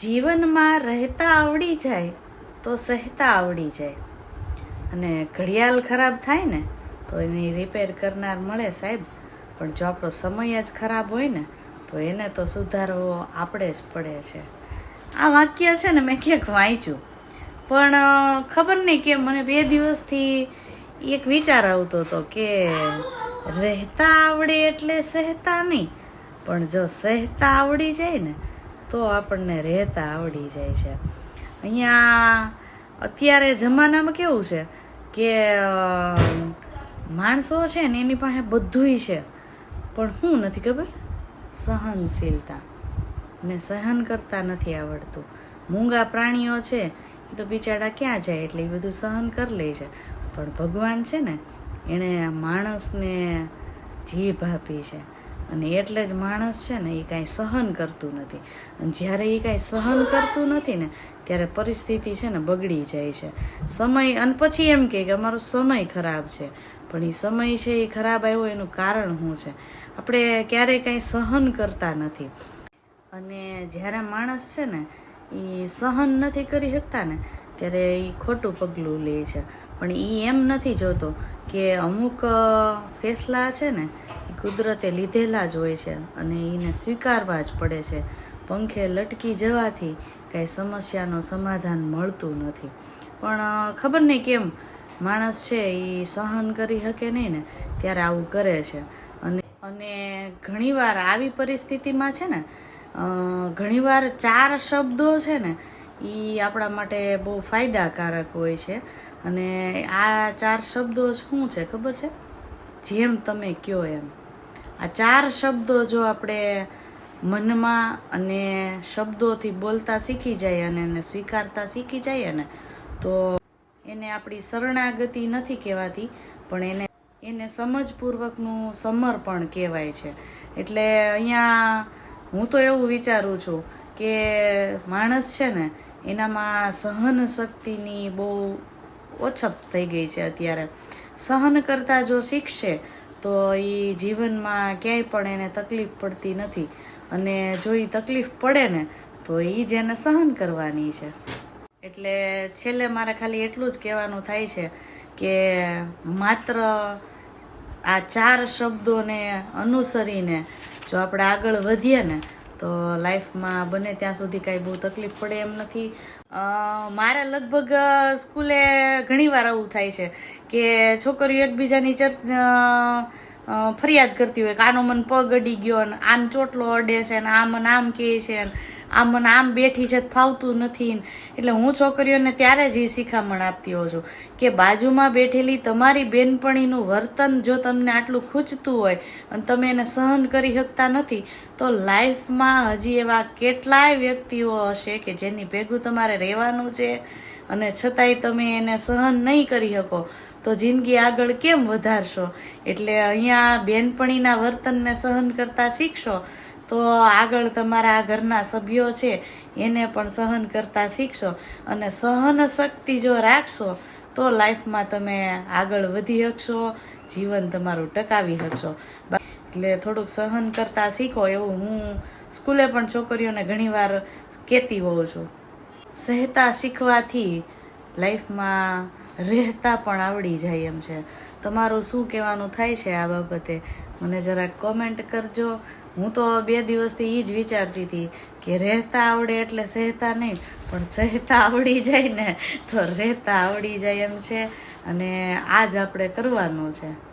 જીવનમાં રહેતા આવડી જાય, તો સહેતા આવડી જાય. અને ઘડિયાળ ખરાબ થાય ને, તો એની રિપેર કરનાર મળે સાહેબ. પણ જો આપણો સમય જ ખરાબ હોય ને, તો એને તો સુધારવો આપણે જ પડે છે. આ વાક્ય છે ને મેં ક્યાંક વાંચ્યું. પણ ખબર નહીં કે મને બે દિવસથી એક વિચાર આવતો હતો કે રહેતા આવડે એટલે સહેતા નહીં. પણ જો સહેતા આવડી જાય ને તો આપણને રહેતા આવડી જાય છે. અહીંયા અત્યારે જમાનામાં કેવું છે કે માણસો છે ને એની પાસે બધુંય છે. પણ શું નથી ખબર? સહનશીલતા. ને સહન કરતા નથી આવડતું. મૂંગા પ્રાણીઓ છે, એ તો બિચારા ક્યાં જાય એટલે એ બધું સહન કરી લે છે. પણ ભગવાન છે ને એણે માણસને જીભ આપી છે. અને એટલે જ માણસ છે ને એ કાંઈ સહન કરતું નથી. અને જ્યારે એ કાંઈ સહન કરતું નથી ને, ત્યારે પરિસ્થિતિ છે ને બગડી જાય છે. સમય, અને પછી એમ કે અમારો સમય ખરાબ છે. પણ એ સમય છે એ ખરાબ આવ્યો એનું કારણ શું છે? આપણે ક્યારેય કાંઈ સહન કરતા નથી. અને જ્યારે માણસ છે ને, એ સહન નથી કરી શકતા ને, ત્યારે એ ખોટું પગલું લે છે. પણ એ એમ નથી જોતો કે અમુક ફેસલા છે ને કુદરતે લીધેલા જ હોય છે અને એને સ્વીકારવા જ પડે છે. પંખે લટકી જવાથી કાંઈ સમસ્યાનું સમાધાન મળતું નથી. પણ ખબર નહીં કેમ માણસ છે એ સહન કરી શકે નહીં ને, ત્યારે આવું કરે છે. અને અને ઘણીવાર આવી પરિસ્થિતિમાં છે ને ઘણીવાર ચાર શબ્દો છે ને, એ આપણા માટે બહુ ફાયદાકારક હોય છે. અને આ ચાર શબ્દો શું છે ખબર છે? જેમ તમે કયો એમ. આ ચાર શબ્દો જો આપણે મનમાં અને શબ્દોથી બોલતા શીખી જાય અને એને સ્વીકારતા શીખી જાય ને, તો એને આપણી શરણાગતિ નથી કહેવાતી, પણ એને એને સમજપૂર્વકનું સમર્પણ કહેવાય છે. એટલે અહીંયા હું તો એવું વિચારું છું કે માણસ છે ને, એનામાં સહન શક્તિની બહુ ઓછપ થઈ ગઈ છે અત્યારે. સહન કરતાં જો શીખશે તો એ જીવનમાં ક્યાંય પણ એને તકલીફ પડતી નથી. અને જો એ તકલીફ પડે ને, તો એ જ એને સહન કરવાની છે. એટલે છેલ્લે મારે ખાલી એટલું જ કહેવાનું થાય છે કે માત્ર આ ચાર શબ્દોને અનુસરીને જો આપણે આગળ વધીએ ને તો લાઈફમાં બને ત્યાં સુધી કાંઈ બહુ તકલીફ પડે એમ નથી. મારે લગભગ સ્કૂલે ઘણીવાર આવું થાય છે કે છોકરીઓ એકબીજાની ચર અ, અ, ફરિયાદ કરતી હોય કે આનો મને પગ અડી ગયો ને આમ ચોટલો અડે છે ને આમ કહે છે ને આ મને આમ બેઠી છે, ફાવતું નથી. એટલે હું છોકરીઓને ત્યારે જ એ શિખામણ આપતી હોઉં છું કે બાજુમાં બેઠેલી તમારી બેનપણીનું વર્તન જો તમને આટલું ખૂંચતું હોય અને તમે એને સહન કરી શકતા નથી, તો લાઈફમાં હજી એવા કેટલાય વ્યક્તિઓ હશે કે જેની ભેગું તમારે રહેવાનું છે અને છતાંય તમે એને સહન નહીં કરી શકો, તો જિંદગી આગળ કેમ વધારશો? એટલે અહીંયા બેનપણીના વર્તનને સહન કરતા શીખશો તો આગળ તમારા ઘરના સભ્યો છે, એને પણ સહન કરતા શીખશો અને સહન શક્તિ જો રાખશો, તો લાઈફમાં તમે આગળ વધી શકશો જીવન તમારું ટકાવી શકશો એટલે થોડુંક સહન કરતા શીખો એવું હું સ્કૂલે પણ છોકરીઓને ઘણીવાર કહેતી હોઉં છું. સહેતા શીખવાથી લાઈફમાં રહેતા પણ આવડી જાય એમ છે. તમારું શું કહેવાનું થાય છે આ બાબતે? મને જરાક કોમેન્ટ કરજો. હું તો બે દિવસથી એ જ વિચારતી હતી કે રહેતા આવડે એટલે સહેતા નહીં, પણ સહેતા આવડી જાય ને તો રહેતા આવડી જાય એમ છે. અને આ જ આપણે કરવાનું છે.